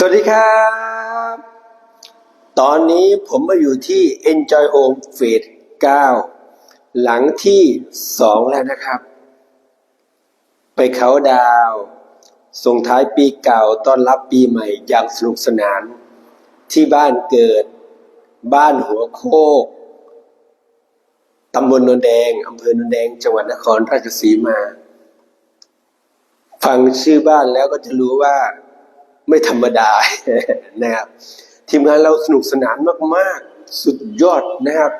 สวัสดีครับ ตอนนี้ผมมาอยู่ที่ Enjoy Home Phase 9 หลังที่ 2 แล้วนะครับ ไปเขาดาวส่งท้ายปีเก่าต้อนรับปีใหม่อย่างสนุกสนาน ที่บ้านเกิด บ้านหัวโคกตำบลนนแดงอำเภอนนแดง จังหวัดนครราชสีมา ฟังชื่อบ้านแล้วก็จะรู้ว่า ไม่ธรรมดานะครับทีมงานเราสนุกสนานมาก ๆ สุดยอดนะครับ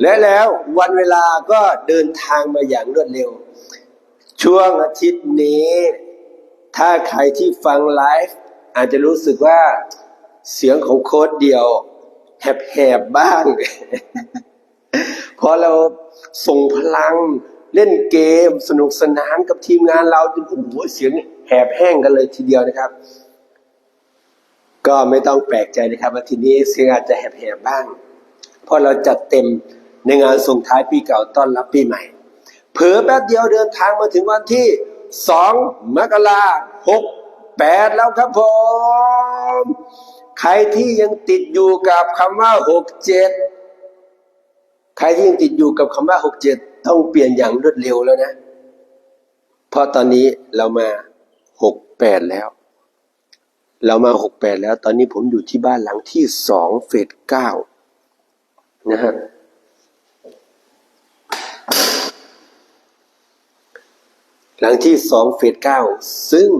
และแล้ววันเวลาก็เดินทางมาอย่างรวดเร็ว ช่วงอาทิตย์นี้ ถ้าใครที่ฟังไลฟ์อาจจะรู้สึกว่าเสียงของโค้ดเดียวแหบๆบ้าง พอเราส่งพลังเล่นเกมสนุกสนานกับทีมงานเราจนโอ้โหเสียงแหบแห้งกันเลยทีเดียวนะครับ ก็ไม่ต้องแปลกใจนะครับว่าทีนี้เสียงอาจจะแหบๆบ้าง เพราะเราจัดเต็มในงานส่งท้ายปีเก่าต้อนรับปีใหม่ เผลอแป๊บเดียวเดินทางมาถึงวันที่สองมกราหกแปดแล้วครับผม ใครที่ยังติดอยู่กับคำว่าหกเจ็ดใครที่ยังติดอยู่กับคำว่าหกเจ็ดต้องเปลี่ยนอย่างรวดเร็วแล้วนะ เพราะตอนนี้เรามาหกแปดแล้ว เรามาหกแปดแล้ว ตอนนี้ผมอยู่ที่บ้านหลังที่สองเฟสเก้านะฮะหลังที่สองเฟสเก้าซึ่ง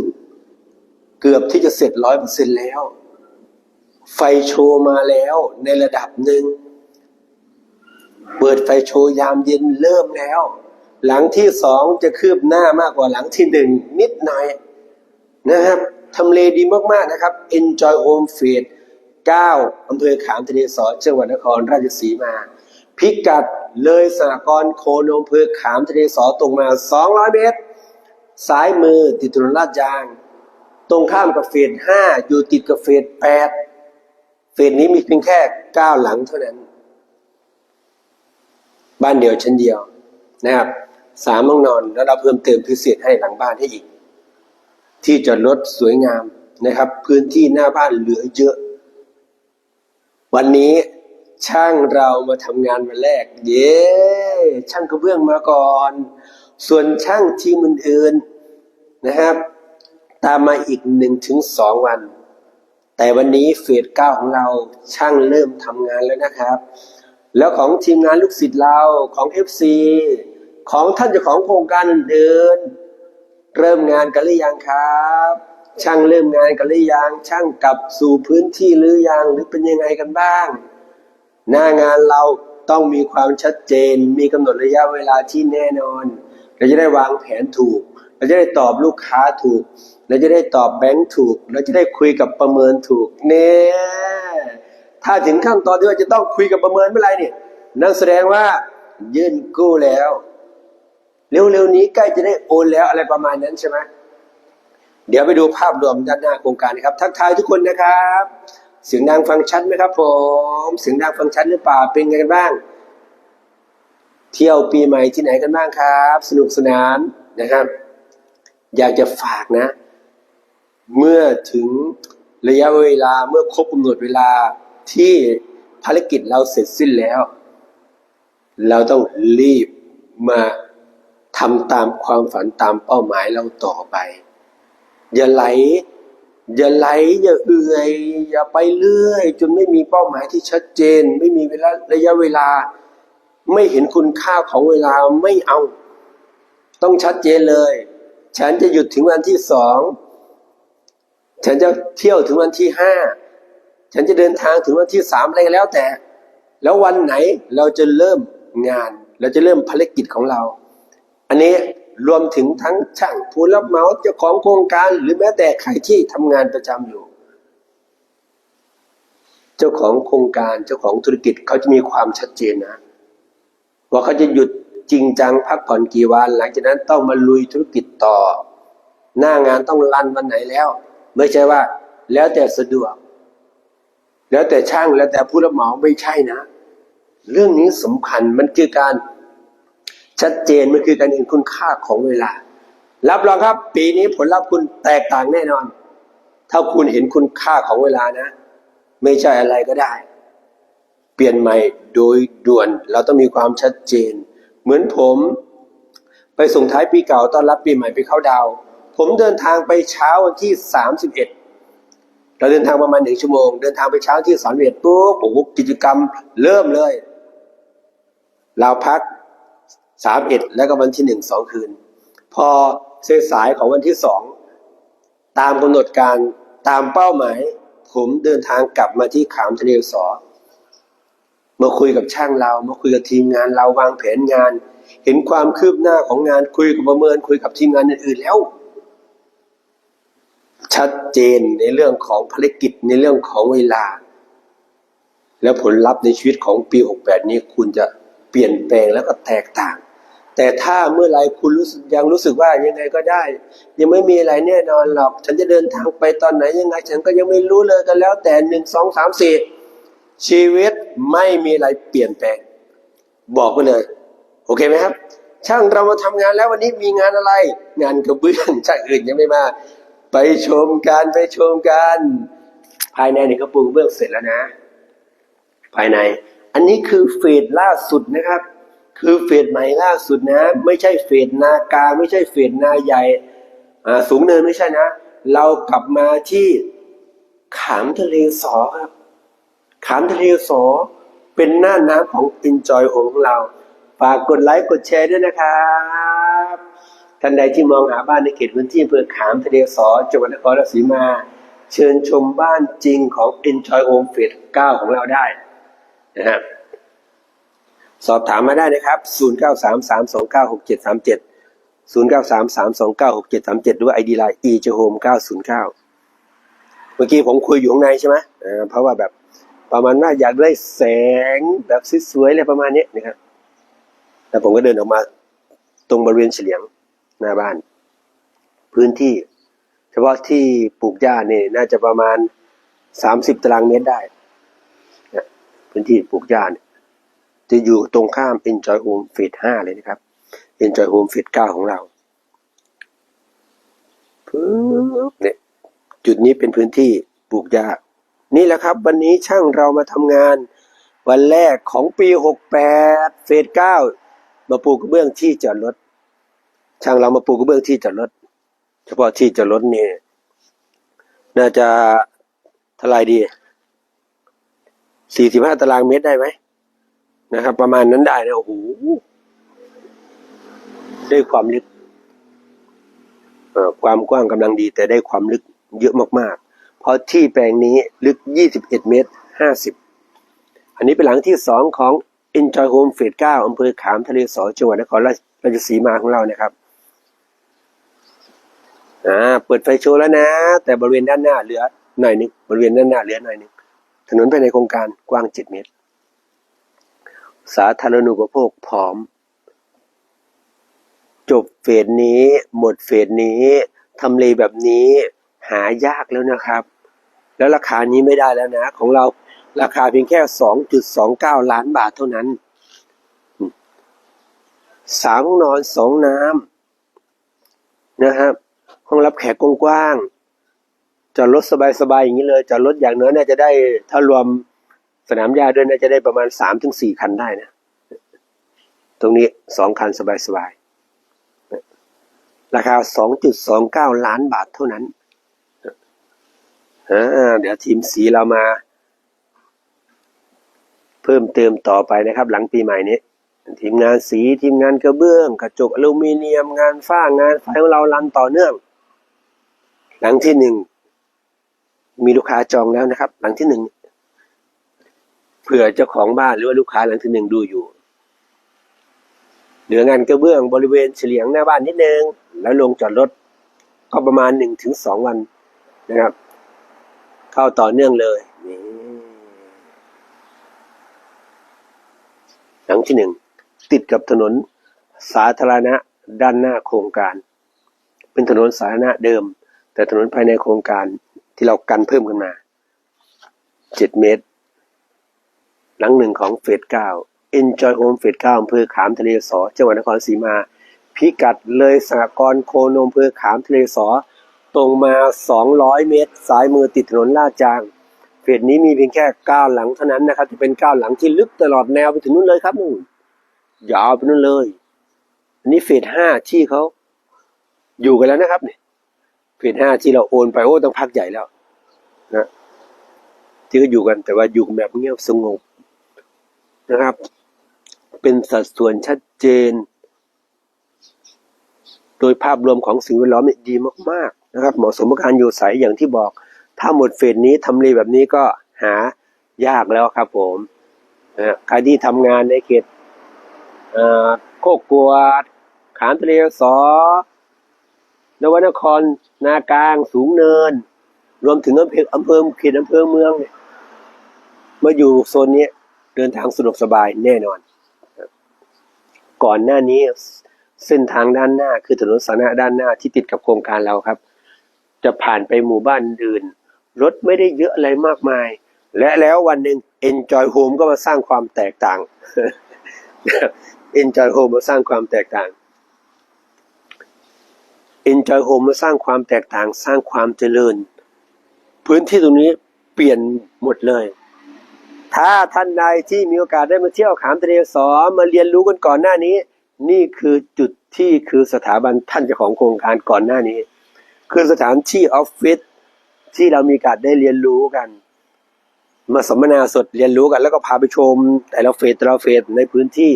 เกือบที่จะเสร็จร้อยเปอร์เซ็นแล้ว ไฟโชว์มาแล้วในระดับหนึ่ง เปิดไฟโชว์ยามเย็นเริ่มแล้ว หลังที่สองจะคืบหน้ามากกว่าหลังที่หนึ่งนิดหน่อยนะครับ ทำเลดีมากๆนะครับ Enjoy Home f e e d 9อำเภอขามทะเลสอจังหวัดนครราชสีมา พิกัดเลยสหกรณ์โคนอำเภอขามทะเลสอตรงมา 200 เมตร ซ้ายมือติดถนนลาดยาง ตรงข้ามกับเฟส5อยู่ติดกับเฟส8เฟสนี้มีเพียงแค่ 9 หลังเท่านั้น บ้านเดียวชั้นเดียวนะครับสามห้องนอนแล้วเราเพิ่มเติมพิเศษให้หลังบ้านให้อีก ที่จอดรถสวยงามนะครับ พื้นที่หน้าบ้านเหลือเยอะ วันนี้ช่างเรามาทำงานวันแรก เย้ช่างกระเบื้องมาก่อน ส่วนช่างทีมอื่นๆนะครับ ตามมาอีกหนึ่งถึงสองวัน แต่วันนี้เฟสเก้าของเราช่างเริ่มทำงานแล้วนะครับ แล้วของทีมงานลูกศิษย์เราของ FC ของท่านเจ้าของโครงการอื่นๆ เริ่มงานกันหรือยังครับ ช่างเริ่มงานกันหรือยังช่างกลับสู่พื้นที่หรือยังหรือเป็นยังไงกันบ้าง หน้างานเราต้องมีความชัดเจน มีกำหนดระยะเวลาที่แน่นอน เราจะได้วางแผนถูก เราจะได้ตอบลูกค้าถูก เราจะได้ตอบแบงค์ถูก เราจะได้คุยกับประเมินถูกเนี่ยถ้าถึงขั้นตอนที่ว่าจะต้องคุยกับประเมินเมื่อไรเนี่ยนั่นแสดงว่ายื่นกู้แล้ว เร็วๆนี้ใกล้จะได้โอนแล้วอะไรประมาณนั้นใช่ไหมเดี๋ยวไปดูภาพรวมด้านหน้าโครงการนะครับ ทักทายทุกคนนะครับ เสียงดังฟังชัดไหมครับ ผมเสียงดังฟังชัดหรือเปล่าเป็นไงกันบ้าง เที่ยวปีใหม่ที่ไหนกันบ้างครับ สนุกสนานนะครับ อยากจะฝากนะ เมื่อถึงระยะเวลาเมื่อครบกำหนดเวลาที่ภารกิจเราเสร็จสิ้นแล้ว เราต้องรีบมา ทำตามความฝันตามเป้าหมายเราต่อไป อย่าไหล อย่าไหล อย่าเอื่อย อย่าไปเรื่อย จนไม่มีเป้าหมายที่ชัดเจน ไม่มีเวลาระยะเวลา ไม่เห็นคุณค่าของเวลาไม่เอา ต้องชัดเจนเลย ฉันจะหยุดถึงวันที่สองฉันจะเที่ยวถึงวันที่ห้าฉันจะเดินทางถึงวันที่สามอะไรแล้วแต่ แล้ววันไหนเราจะเริ่มงาน เราจะเริ่มภารกิจของเรา อันนี้รวมถึงทั้งช่างผู้รับเหมาเจ้าของโครงการ หรือแม้แต่ใครที่ทำงานประจำอยู่ เจ้าของโครงการเจ้าของธุรกิจเขาจะมีความชัดเจนนะ ว่าเขาจะหยุดจริงจังพักผ่อนกี่วัน หลังจากนั้นต้องมาลุยธุรกิจต่อ หน้างานต้องรันวันไหนแล้ว ไม่ใช่ว่า แล้วแต่สะดวก แล้วแต่ช่างแล้วแต่ผู้รับเหมาไม่ใช่นะ เรื่องนี้สำคัญมันคือการ ชัดเจนมันคือการเห็นคุณค่าของเวลา รับรองครับ ปีนี้ผลลัพธ์คุณแตกต่างแน่นอน ถ้าคุณเห็นคุณค่าของเวลานะ ไม่ใช่อะไรก็ได้ เปลี่ยนใหม่โดยด่วน เราต้องมีความชัดเจน เหมือนผม ไปส่งท้ายปีเก่าต้อนรับปีใหม่ไปเข้าดาว ผมเดินทางไปเช้าวันที่สามสิบเอ็ดเราเดินทางประมาณหนึ่งชั่วโมง เดินทางไปเช้าที่สามสิบเอ็ดปุ๊บกิจกรรมเริ่มเลย เราพัก สามเอ็ดแล้วก็วันที่หนึ่งสองคืน พอเส้นสายของวันที่สองตามกำหนดการตามเป้าหมาย ผมเดินทางกลับมาที่ขามทะเลสอมาคุยกับช่างเรา มาคุยกับทีมงานเราวางแผนงาน เห็นความคืบหน้าของงานคุยกับประเมิน คุยกับทีมงานอื่นๆแล้ว ชัดเจนในเรื่องของภารกิจในเรื่องของเวลา แล้วผลลัพธ์ในชีวิตของปี 68 นี้คุณจะเปลี่ยนแปลงแล้วก็แตกต่าง แต่ถ้าเมื่อไรคุณรู้สึกยังรู้สึกว่ายังไงก็ได้ ยังไม่มีอะไรแน่นอนหรอก ฉันจะเดินทางไปตอนไหนยังไง ฉันก็ยังไม่รู้เลยกันแล้ว แต่หนึ่งสองสามสี่ชีวิตไม่มีอะไรเปลี่ยนแปลง บอกไปเลย โอเคไหมครับ ช่างเรามาทำงานแล้ววันนี้มีงานอะไร งานกระเบื้องช่างอื่นยังไม่มา ไปชมกันไปชมกันภายในนี่ก็ปูกระเบื้องเสร็จแล้วนะ ภายใน อันนี้คือเฟสล่าสุดนะครับ คือเฟสใหม่ล่าสุดนะ ไม่ใช่เฟสนากาไม่ใช่เฟสนาใหญ่สูงเนินไม่ใช่นะ เรากลับมาที่ขามทะเลสอครับ ขามทะเลสอเป็นหน้าน้ำของ Enjoy Home ของเรา ฝากกดไลค์กดแชร์ด้วยนะครับท่านใดที่มองหาบ้านในเขตพื้นที่อำเภอขามทะเลสอจังหวัดนครราชสีมา เชิญชมบ้านจริงของ Enjoy Home เฟส9ของเราได้นะครับ สอบถามมาได้นะครับ 0933296737 0933296737 หรือว่า ID Line e j h o m e 909 เมื่อกี้ผมคุยอยู่ข้างในใช่ไหมเพราะว่าแบบประมาณว่าอยากได้แสงแบบสวยๆอะไรประมาณนี้นะครับแล้วผมก็เดินออกมาตรงบริเวณเฉลียงหน้าบ้าน พื้นที่ เฉพาะที่ปลูกหญ้าเนี่ยน่าจะประมาณสามสิบตารางเมตรได้นะพื้นที่ปลูกหญ้าเนี่ย จะอยู่ตรงข้าม Enjoy Home เฟสห้าเลยนะครับ Enjoy Home เฟสเก้าของเราปึ๊บเนี่ยจุดนี้เป็นพื้นที่ปลูกหญ้านี่แหละครับ วันนี้ช่างเรามาทำงาน วันแรกของปี 68 เฟส 9 มาปลูกกระเบื้องที่จอดรถ ช่างเรามาปลูกกระเบื้องที่จอดรถ เฉพาะที่จอดรถนี่น่าจะท่าไหรดี 45 ตารางเมตรได้ไหม นะครับ ประมาณนั้นได้นะโอ้โหได้ความลึกความกว้างกำลังดีแต่ได้ความลึกเยอะมากๆ เพราะที่แปลงนี้ลึก 21 เมตร 50 อันนี้เป็นหลังที่สองของ Enjoy Home เฟส9อำเภอขามทะเลสอจังหวัดนครราชสีมาของเรานะครับอ่าเปิดไฟโชว์แล้วนะ แต่บริเวณด้านหน้าเหลือหน่อยหนึงบริเวณด้านหน้าเหลือหน่อยหนึงถนนภายในโครงการกว้าง 7 เมตร สาธารณูปโภคพร้อม จบเฟสนี้ หมดเฟสนี้ทำเลแบบนี้หายากแล้วนะครับ แล้วราคานี้ไม่ได้แล้วนะ ของเราราคาเพียงแค่ 2.29 ล้านบาทเท่านั้นสามห้องนอนสองน้ำนะครับห้องรับแขกกว้างๆจอดรถสบายๆอย่างนี้เลยจอดรถอย่างน้อยน่าจะได้ถ้ารวม สนามหญ้าด้วยน่าจะได้ประมาณสามถึงสี่คันได้นะ ตรงนี้สองคันสบายๆ ราคา2.29ล้านบาทเท่านั้นเดี๋ยวทีมสีเรามา เพิ่มเติมต่อไปนะครับ หลังปีใหม่นี้ ทีมงานสีทีมงานกระเบื้อง กระจกอลูมิเนียมงานฝ้างานไฟของเรารันต่อเนื่อง หลังที่หนึ่งมีลูกค้าจองแล้วนะครับ หลังที่หนึ่ง เผื่อเจ้าของบ้านหรือว่าลูกค้าหลังที่หนึ่งดูอยู่ เหลืองานกระเบื้องบริเวณเฉลียงหน้าบ้านนิดนึง แล้วลงจอดรถก็ประมาณหนึ่งถึงสองวันนะครับ เข้าต่อเนื่องเลยนี่หลังที่หนึ่งติดกับถนนสาธารณะด้านหน้าโครงการ เป็นถนนสาธารณะเดิม แต่ถนนภายในโครงการที่เรากันเพิ่มขึ้นมาเจ็ดเมตร ลังหนึ่งของเฟสเก้า Enjoy Home เฟสเก้าอำเภอขามทะเลสอ จังหวัดนครศรีมา พิกัดเลยสหกรณ์โคนมอำเภอขามทะเลสอ ตรงมา 200 เมตร สายมือติดถนนลาดจาง เฟสนี้มีเพียงแค่ก้าวหลังเท่านั้นนะครับ จะเป็นก้าวหลังที่ลึกตลอดแนวไปถึงนู่นเลยครับนู่นยาวไปนู่นเลย อันนี้เฟสห้าที่เขาอยู่กันแล้วนะครับเนี่ยเฟสห้าที่เราโอนไปโอ้ต้องพักใหญ่แล้ว นะที่ก็อยู่กันแต่ว่าอยู่แบบเงียบสงบ นะครับ เป็นสัดส่วนชัดเจน โดยภาพรวมของสิ่งแวดล้อมเนี่ยดีมากๆนะครับ เหมาะสมกับการอยู่อาศัยอย่างที่บอก ถ้าหมดเฟสนี้ทำเลแบบนี้ก็หายากแล้วครับผมนะฮะใครที่ทำงานในเขตโคกกวด ขามทะเลสอนวนคร นากลาง สูงเนิน รวมถึงอำเภออำเภอเขตอำเภอเมืองเนี่ยมาอยู่โซนนี้ เดินทางสะดวกสบายแน่นอน ก่อนหน้านี้เส้นทางด้านหน้าคือถนนสาธารณะด้านหน้าที่ติดกับโครงการเราครับ จะผ่านไปหมู่บ้านอื่น รถไม่ได้เยอะอะไรมากมาย และแล้ววันหนึ่ง Enjoy Home ก็มาสร้างความแตกต่าง Enjoy Home มาสร้างความแตกต่าง Enjoy Home มาสร้างความแตกต่าง สร้างความเจริญ พื้นที่ตรงนี้เปลี่ยนหมดเลย ถ้าท่านใดที่มีโอกาสได้มาเที่ยวขามทะเลสอมาเรียนรู้กันก่อนหน้านี้ นี่คือจุดที่คือสถาบันท่านเจ้าของโครงการก่อนหน้านี้ คือสถานที่ออฟฟิศที่เรามีโอกาสได้เรียนรู้กัน มาสัมมนาสดเรียนรู้กัน แล้วก็พาไปชมแต่ละเฟสแต่ละเฟสในพื้นที่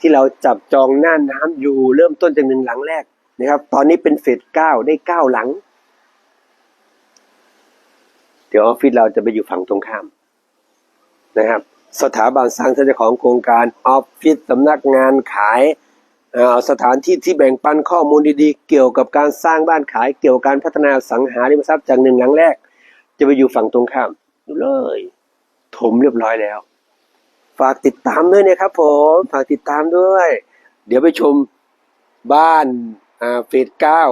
ที่เราจับจองหน้าน้ำอยู่เริ่มต้นจากหนึ่งหลังแรกนะครับ ตอนนี้เป็นเฟสเก้าได้เก้าหลัง เดี๋ยวออฟฟิศเราจะไปอยู่ฝั่งตรงข้าม นะครับ สถาบันสร้างเจ้าของโครงการออฟฟิศสำนักงานขายสถานที่ที่แบ่งปันข้อมูลดีๆ เกี่ยวกับการสร้างบ้านขายเกี่ยวกับการพัฒนาสังหาริมทรัพย์จากหนึ่งหลังแรก จะไปอยู่ฝั่งตรงข้ามดูเลยถมเรียบร้อยแล้ว ฝากติดตามด้วยนะครับผมฝากติดตามด้วย เดี๋ยวไปชมบ้านเฟสเก้า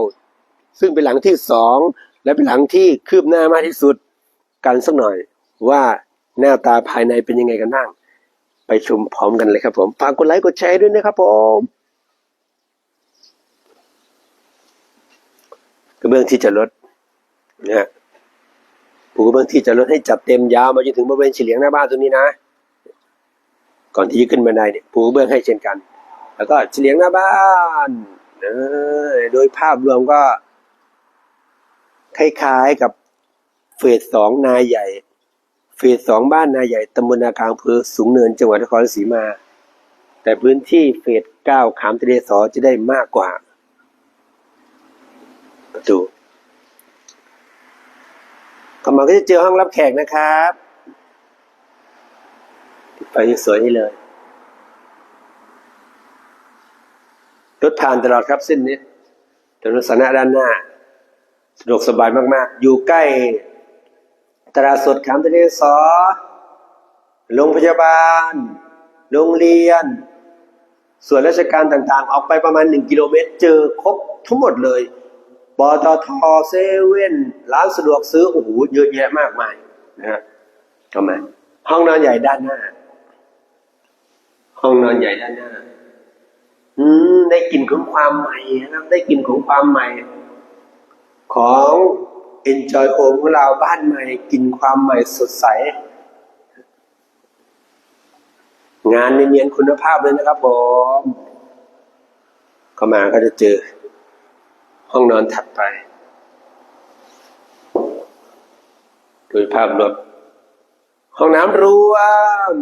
ซึ่งเป็นหลังที่สองและเป็นหลังที่คืบหน้ามากที่สุดกันสักหน่อยว่า หน้าตาภายในเป็นยังไงกันบ้าง ไปชมพร้อมกันเลยครับผมฝากกดไลค์กดแชร์ด้วยนะครับผมกระเบื้องที่จะลดนะฮะปูกระเบื้องที่จะลดให้จัดเต็มยาวมาจนถึงบริเวณเฉลียงหน้าบ้านตรงนี้นะ ก่อนที่จะขึ้นบันไดเนี่ยปูกระเบื้องให้เช่นกัน แล้วก็เฉลียงหน้าบ้านเออโดยภาพรวมก็คล้ายๆกับเฟสสองนายใหญ่ ฟสสองบ้านนายใหญ่ตำบลนากลางเภอสูงเนินจังหวัดนครศรีมา แต่พื้นที่เฟสเก้าขามทะเลสอจะได้มากกว่า ประตูเข้ามาก็จะเจอห้องรับแขกนะครับติดไฟสวยๆนี่เลยรถผ่านตลอดครับเส้นนี้ถนนสาธาระด้านหน้า สะดวกสบายมาก ๆ อยู่ใกล้ ตลาดสดขามทะเลสอโรงพยาบาล โรงเรียน ส่วนราชการต่างๆ ออกไปประมาณหนึ่งกิโลเมตร เจอครบทั้งหมดเลยปตทเซเว่นร้านสะดวกซื้อ โอ้โห เยอะแยะมากมายนะฮะทำไมห้องนอนใหญ่ด้านหน้า ห้องนอนใหญ่ด้านหน้า อืม ได้กลิ่นของความใหม่นะครับ ได้กลิ่นของความใหม่ ของ Enjoy Home ของเราบ้านใหม่กินความใหม่สดใส งานเนียนคุณภาพเลยนะครับผมเข้ามาก็จะเจอ ห้องนอนถัดไป โดยภาพรวมห้องน้ำรวม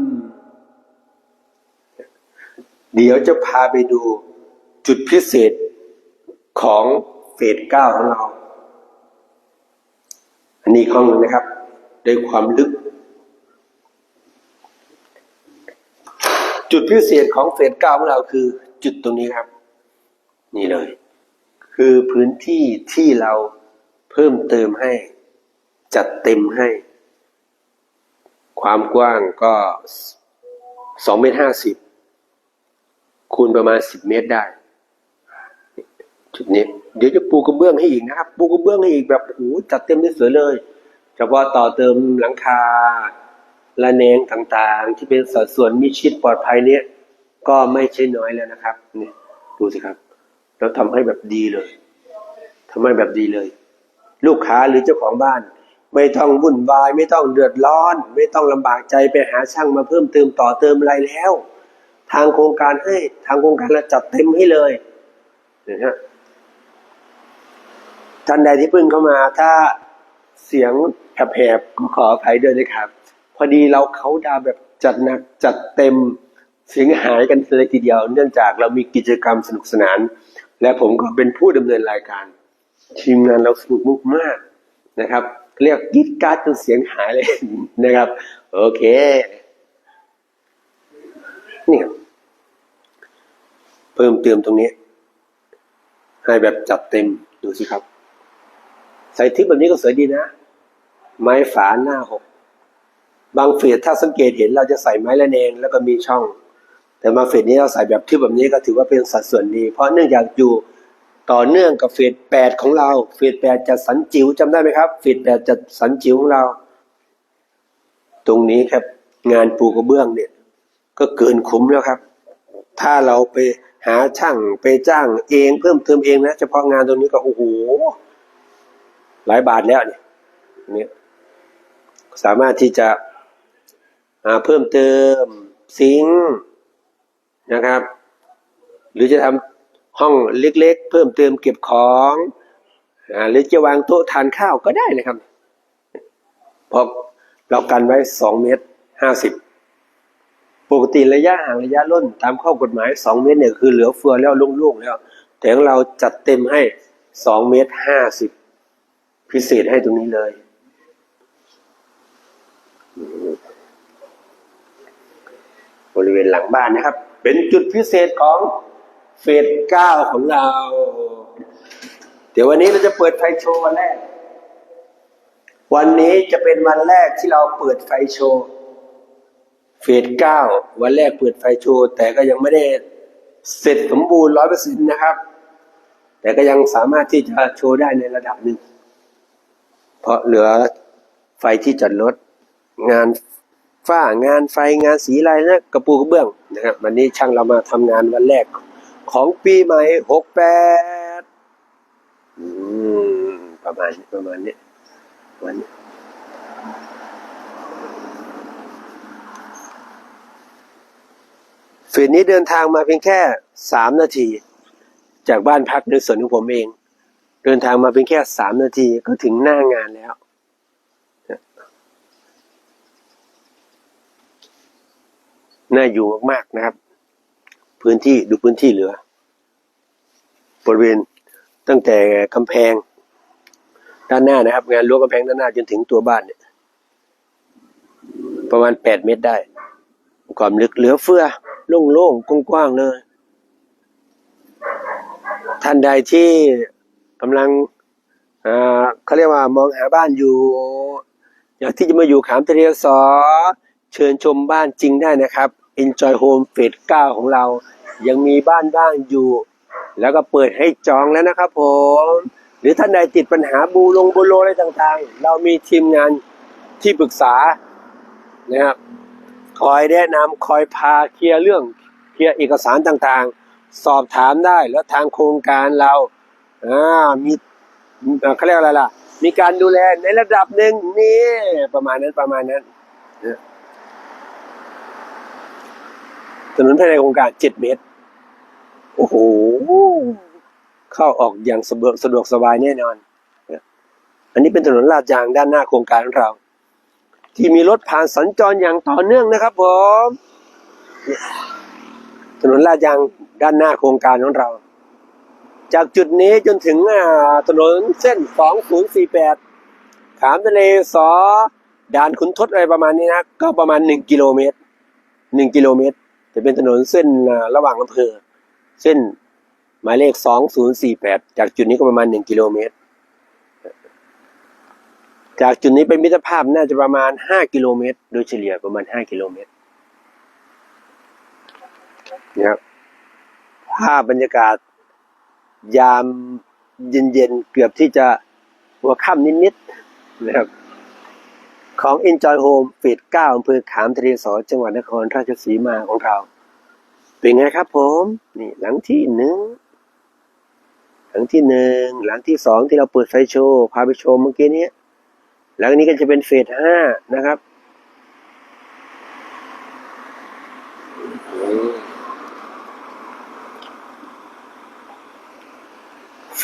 เดี๋ยวจะพาไปดูจุดพิเศษของเฟสเก้าของเรา อันนี้ห้องหนึงนะครับด้วยความลึก จุดพิเศษของเฟสเก้าของเราคือ จุดตรงนี้ครับ นี่เลย คือพื้นที่ที่เราเพิ่มเติมให้ จัดเต็มให้ ความกว้างก็สองเมตรห้าสิบคูณประมาณสิบเมตรได้ จุดนี้ เดี๋ยวจะปูกระเบื้องให้อีกนะครับ ปูกระเบื้องให้อีกแบบโอ้จัดเต็มได้สวยเลยเฉพาะต่อเติมหลังคาละแนงต่างๆ ที่เป็นสัดส่วนมิชิดปลอดภัยเนี้ยก็ไม่ใช่น้อยแล้วนะครับนี่ดูสิครับแล้วทำให้แบบดีเลยทำให้แบบดีเลย ลูกค้าหรือเจ้าของบ้าน ไม่ต้องวุ่นวาย ไม่ต้องเดือดร้อน ไม่ต้องลำบากใจไปหาช่างมาเพิ่มเติมต่อเติมอะไรแล้ว ทางโครงการให้ทางโครงการเราจัดเต็มให้เลยนะฮะ ท่านใดที่เพิ่งเข้ามา ถ้าเสียงแหบก็ขออภัยด้วยนะครับ พอดีเราเขาดาวแบบจัดหนักจัดเต็มเสียงหายกันเลยทีเดียว เนื่องจากเรามีกิจกรรมสนุกสนาน และผมก็เป็นผู้ดำเนินรายการ ทีมงานเราสนุกมากนะครับ เรียกกรีดกรารจนเสียงหายเลยนะครับ โอเคเนี่ยเพิ่มเติมตรงนี้ ให้แบบจัดเต็มดูสิครับ ส่ทิปแบบนี้ก็สวยดีนะ ไม้ฝาหน้าหก บางเฟสถ้าสังเกตเห็นเราจะใส่ไม้ละเนงแล้วก็มีช่อง แต่มาเฟสนี้เราใส่แบบทิปแบบนี้ก็ถือว่าเป็นสัดส่วนดี เพราะเนื่องจากอยู่ต่อเนื่องกับเฟสแปดของเรา เฟสแปดจัดสันจิ๋วจำได้ไหมครับ เฟสแปดจัดสันจิ๋วของเรา ตรงนี้ครับ งานปูกระเบื้องเนี่ย ก็เกินคุ้มแล้วครับ ถ้าเราไปหาช่างไปจ้างเองเพิ่มเติมเองนะเฉพาะงานตรงนี้ก็โอ้โห หลายบาทแล้วเนี่ยนี่สามารถที่จะหาเพิ่มเติมซิงนะครับ หรือจะทำห้องเล็กๆ เพิ่มเติมเก็บของอหรือจะวางโต๊ะทานข้าวก็ได้นะครับพราะเรากันไว้สองเมตรห้าสิบปกติระยะห่างระยะล่นตามข้อกฎหมายสองเมตรเนี่ยคือเหลือเฟือแล้วโล่งๆแล้ว แต่ของเราจัดเต็มให้สองเมตรห้าสิบ พิเศษให้ตรงนี้เลย บริเวณหลังบ้านนะครับ เป็นจุดพิเศษของเฟสเก้าของเรา เดี๋ยววันนี้เราจะเปิดไฟโชว์วันแรก วันนี้จะเป็นวันแรกที่เราเปิดไฟโชว์เฟสเก้าวันแรกเปิดไฟโชว์แต่ก็ยังไม่ได้เสร็จสมบูรณ์ร้อยเปอร์เซ็นต์นะครับ แต่ก็ยังสามารถที่จะโชว์ได้ในระดับหนึ่ง เพราะเหลือไฟที่จอดรถงานฝ้างานไฟงานสีอะไรนะกระปูกระเบื้องนะครับวันนี้ช่างเรามาทำงานวันแรก ของปีใหม่หกแปดประมาณนี้ประมาณนี้วันนี้ฝืนนี้เดินทางมาเพียงแค่สามนาที จากบ้านพักในส่วนของผมเอง เดินทางมาเพียงแค่สามนาทีก็ถึงหน้างานแล้ว น่าอยู่มากๆนะครับ พื้นที่ดูพื้นที่เหลือ บริเวณตั้งแต่กำแพง ด้านหน้านะครับ งานรั้วกำแพงด้านหน้าจนถึงตัวบ้านเนี่ยประมาณแปดเมตรได้ ความลึกเหลือเฟือ โล่งๆกว้างๆเลย ท่านใดที่ กำลังอ่าเขาเรียกว่ามองหาบ้านอยู่ อยากที่จะมาอยู่ขามทะเลสอเชิญชมบ้านจริงได้นะครับ Enjoy Home เฟส9ของเรา ยังมีบ้านบ้างอยู่ แล้วก็เปิดให้จองแล้วนะครับผม หรือท่านใดติดปัญหาบูลงบูโลอะไรต่างๆ เรามีทีมงานที่ปรึกษานะครับคอยแนะนำคอยพาเคลียร์เรื่องเคลียร์เอกสารต่างๆ สอบถามได้แล้วทางโครงการเรา อ่ามีเอ่อเขาเรียกอะไรล่ะ มีการดูแลในระดับหนึ่งนี่ประมาณนั้นประมาณนั้นถนนภายในโครงการเจ็ดเมตร โอ้โห เข้าออกอย่างสะดวกสะดวกสบายแน่นอน อันนี้เป็นถนนลาดยางด้านหน้าโครงการของเรา ที่มีรถผ่านสัญจรอย่างต่อเนื่องนะครับผม ถนนลาดยางด้านหน้าโครงการของเรา จากจุดนี้จนถึงถนนเส้น 2048 ขามทะเลสอด่านขุนทดอะไรประมาณนี้นะ ก็ประมาณ 1 กิโลเมตร 1 กิโลเมตร จะเป็นถนนเส้นระหว่างอำเภอ เส้นหมายเลข 2048 จากจุดนี้ก็ประมาณ 1 กิโลเมตร จากจุดนี้ไปมิตรภาพน่าจะประมาณ 5 กิโลเมตร โดยเฉลี่ยประมาณ 5 กิโลเมตรนะครับภาพบรรยากาศ ยามเย็นๆ เกือบที่จะหัวค่ำนิดๆนะครับของ Enjoy Home เฟส9อำเภอขามทะเลสอจังหวัดนครราชสีมาของเรา เป็นไงครับผม นี่หลังที่หนึ่งหลังที่หนึ่งหลังที่สองที่เราเปิดไฟโชว์พาไปชมเมื่อกี้นี้หลังนี้ก็จะเป็นเฟสห้านะครับ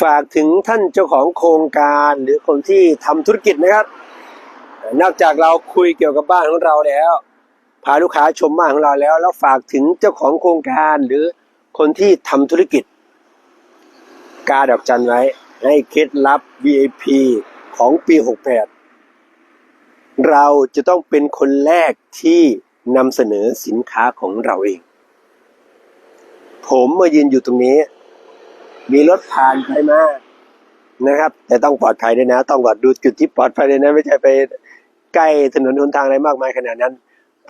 ฝากถึงท่านเจ้าของโครงการหรือคนที่ทำธุรกิจนะครับ นอกจากเราคุยเกี่ยวกับบ้านของเราแล้วพาลูกค้าชมบ้านของเราแล้ว แล้วฝากถึงเจ้าของโครงการหรือคนที่ทำธุรกิจ กาดอกจันไว้ ให้เคล็ดลับ VIP ของปี 68 เราจะต้องเป็นคนแรกที่นำเสนอสินค้าของเราเอง ผมมายืนอยู่ตรงนี้ มีรถผ่านไปมานะครับ แต่ต้องปลอดภัยด้วยนะ ต้องวัดดูจุดที่ปลอดภัยด้วยนะ ไม่ใช่ไปใกล้ถนนหนทางอะไรมากมายขนาดนั้น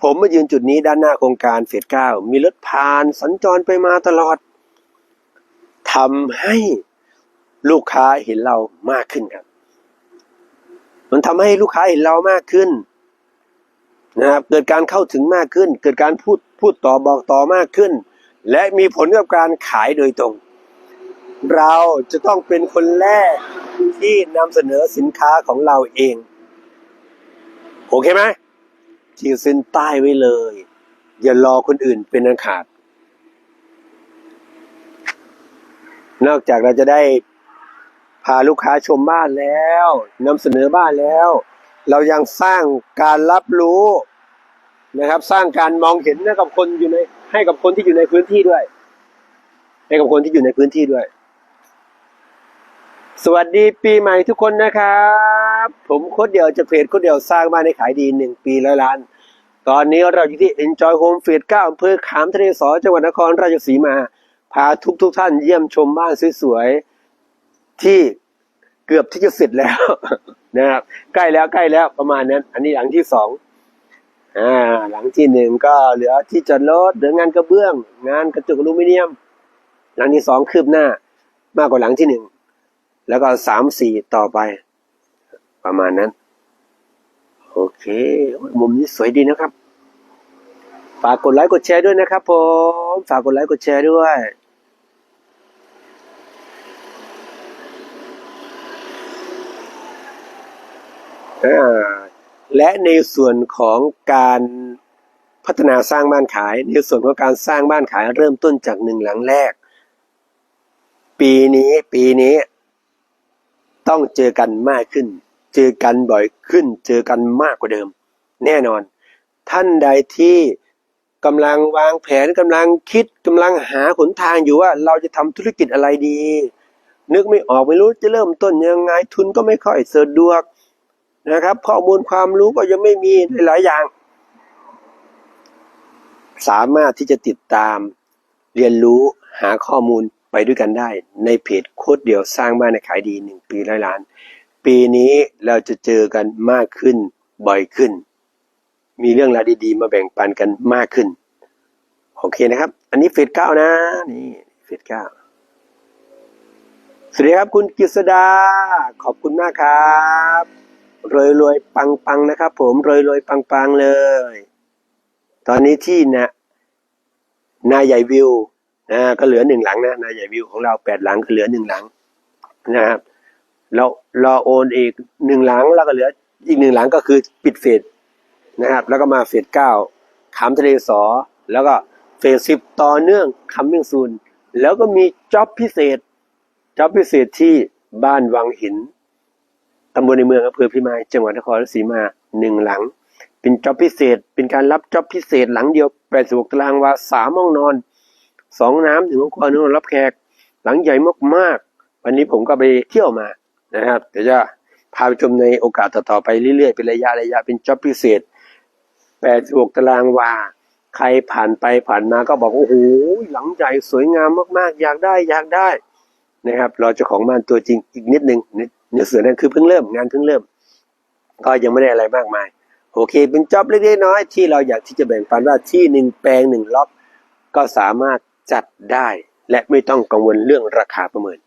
ผมมายืนจุดนี้ด้านหน้าโครงการเฟสเก้ามีรถผ่านสัญจรไปมาตลอดทำให้ลูกค้าเห็นเรามากขึ้นครับ มันทำให้ลูกค้าเห็นเรามากขึ้นนะครับเกิดการเข้าถึงมากขึ้น เกิดการพูดพูดต่อบอกต่อมากขึ้น และมีผลกับการขายโดยตรง เราจะต้องเป็นคนแรกที่นำเสนอสินค้าของเราเอง โอเคไหมขีดเส้นใต้ไว้เลย อย่ารอคนอื่นเป็นอันขาด นอกจากเราจะได้พาลูกค้าชมบ้านแล้วนำเสนอบ้านแล้ว เรายังสร้างการรับรู้นะครับ สร้างการมองเห็นให้กับคนอยู่ใน ให้กับคนที่อยู่ในพื้นที่ด้วย ให้กับคนที่อยู่ในพื้นที่ด้วย สวัสดีปีใหม่ทุกคนนะครับ ผมโคดเดียวจะเพจโคดเดียวสร้างบ้านให้ขายดีหนึ่งปีร้อยล้าน ตอนนี้เราอยู่ที่ Enjoy Home f e e 9อำเภอขามทะเลสอจังหวัดนครราชสีมา พาทุกทุกท่านเยี่ยมชมบ้านสวยๆ ที่เกือบที่จะเสร็จแล้วนะครับใกล้แล้วใกล้แล้วประมาณนั้น อันนี้หลังที่สองอ่าหลังที่หนึ่งก็เหลือที่จอดรถเหลืองานกระเบื้อง งานกระจกอลูมิเนียม หลังที่สองคืบหน้ามากกว่าหลังที่หนึ่ง แล้วก็สามสี่ต่อไป ประมาณนั้น โอเค มุมนี้สวยดีนะครับ ฝากกดไลค์กดแชร์ด้วยนะครับผมฝากกดไลค์กดแชร์ด้วยและในส่วนของการพัฒนาสร้างบ้านขาย ในส่วนของการสร้างบ้านขายเริ่มต้นจากหนึ่งหลังแรก ปีนี้ปีนี้ ต้องเจอกันมากขึ้น เจอกันบ่อยขึ้น เจอกันมากกว่าเดิม แน่นอน ท่านใดที่กำลังวางแผนกำลังคิดกำลังหาหนทางอยู่ว่า เราจะทำธุรกิจอะไรดี นึกไม่ออกไม่รู้จะเริ่มต้นยังไงทุนก็ไม่ค่อยสะดวกนะครับข้อมูลความรู้ก็ยังไม่มีหลายอย่าง สามารถที่จะติดตาม เรียนรู้หาข้อมูล ไปด้วยกันได้ในเพจโคตรเดียวสร้างบ้านในขายดีหนึ่งปีร้อยล้าน ปีนี้เราจะเจอกันมากขึ้นบ่อยขึ้น มีเรื่องราวดีๆ มาแบ่งปันกันมากขึ้น โอเคนะครับ อันนี้เฟสเก้านะ นี่เฟสเก้าสวัสดีครับคุณกฤษดา ขอบคุณมากครับรวยรวยปังปังนะครับ ผมรวยรวยปังปังเลย ตอนนี้ที่นะนายใหญ่วิว นะก็เหลือหนึ่งหลังนะนายใหญ่วิวของเราแปดหลังก็เหลือหนึ่งหลังนะครับเรารอโอนอีกหนึ่งหลังแล้วก็เหลืออีกหนึ่งหลังก็คือปิดเฟสนะครับ แล้วก็มาเฟสเก้าขามทะเลสอ แล้วก็เฟสสิบต่อเนื่องคัมมิ่งซูนแล้วก็มีจ็อบพิเศษจ็อบพิเศษที่บ้านวังหินตำบลในเมืองอำเภอพิมายจังหวัดนครราชสีมาหนึ่งหลัง เป็นจ็อบพิเศษ เป็นการรับจ็อบพิเศษหลังเดียว86ตารางวาสามห้องนอน สองน้ำถึงห้องครัวนึงรับแขกหลังใหญ่มากๆ วันนี้ผมก็ไปเที่ยวมานะครับเดี๋ยวจะพาไปชมในโอกาสต่อๆไปเรื่อยๆ เป็นระยะระยะเป็นจ็อบพิเศษ86ตารางวา ใครผ่านไปผ่านมาก็บอกโอ้โหหลังใหญ่สวยงามมากๆ อยากได้อยากได้นะครับรอเจ้าของบ้านตัวจริงอีกนิดนึงในส่วนนั้นคือเพิ่งเริ่มงานเพิ่งเริ่ม ก็ยังไม่ได้อะไรมากมาย โอเค เป็นจ็อบเล็กๆน้อยที่เราอยากที่จะแบ่งปันว่าที่หนึ่งแปลงหนึ่งล็อกก็สามารถ จัดได้และไม่ต้องกังวลเรื่องราคาประเมิน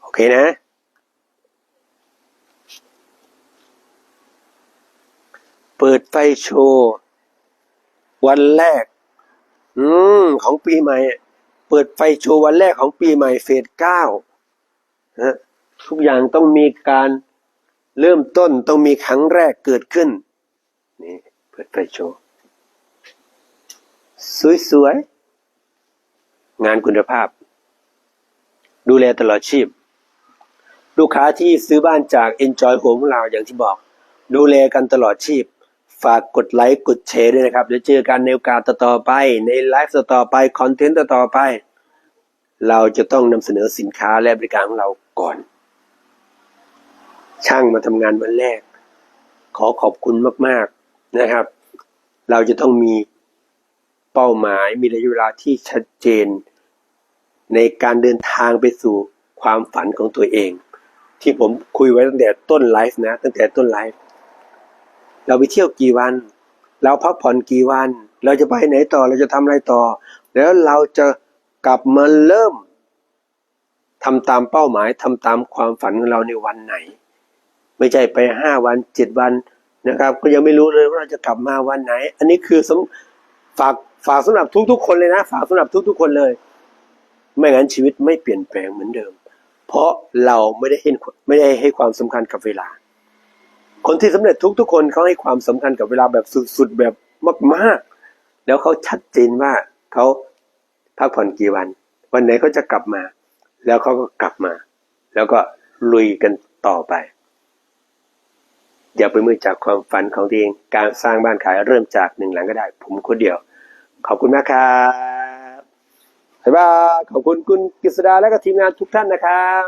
โอเคนะ เปิดไฟโชว์ วันแรก อืม ของปีใหม่ เปิดไฟโชว์วันแรกของปีใหม่เฟสเก้านะทุกอย่างต้องมีการเริ่มต้นต้องมีครั้งแรกเกิดขึ้น นี่ เปิดไฟโชว์ สวยๆ งานคุณภาพ ดูแลตลอดชีพ ลูกค้าที่ซื้อบ้านจาก Enjoy Home ของเราอย่างที่บอก ดูแลกันตลอดชีพ ฝากกดไลค์กดแชร์ด้วยนะครับเดี๋ยวเจอกันในโอกาสต่อไป ในไลฟ์ต่อไปคอนเทนต์ต่อไป เราจะต้องนำเสนอสินค้าและบริการของเราก่อน ช่างมาทำงานวันแรก ขอขอบคุณมาก ๆนะครับ เราจะต้องมี เป้าหมายมีระยะเวลาที่ชัดเจน ในการเดินทางไปสู่ความฝันของตัวเอง ที่ผมคุยไว้ตั้งแต่ต้นไลฟ์นะ ตั้งแต่ต้นไลฟ์เราไปเที่ยวกี่วัน เราพักผ่อนกี่วัน เราจะไปไหนต่อเราจะทำอะไรต่อ แล้วเราจะกลับมาเริ่มทำตามเป้าหมายทำตามความฝันของเราในวันไหน ไม่ใช่ไปห้าวันเจ็ดวันนะครับ ก็ยังไม่รู้เลยว่าเราจะกลับมาวันไหน อันนี้คือสำฝาก ฝากสำหรับทุกๆคนเลยนะ ฝากสำหรับทุกๆคนเลย ไม่งั้นชีวิตไม่เปลี่ยนแปลงเหมือนเดิม เพราะเราไม่ได้เห็นไม่ได้ให้ความสำคัญกับเวลา คนที่สำเร็จทุกๆคนเขาให้ความสำคัญกับเวลาแบบสุดๆแบบมากๆ แล้วเขาชัดเจนว่าเขาพักผ่อนกี่วัน วันไหนเขาจะกลับมา แล้วเขาก็กลับมา แล้วก็ลุยกันต่อไป อย่าไปมือจากความฝันของตัวเอง การสร้างบ้านขายเริ่มจากหนึ่งหลังก็ได้ ผมคนเดียว ขอบคุณมากครับบ๊ายบายขอบคุณคุณกฤษดาและก็ทีมงานทุกท่านนะครับ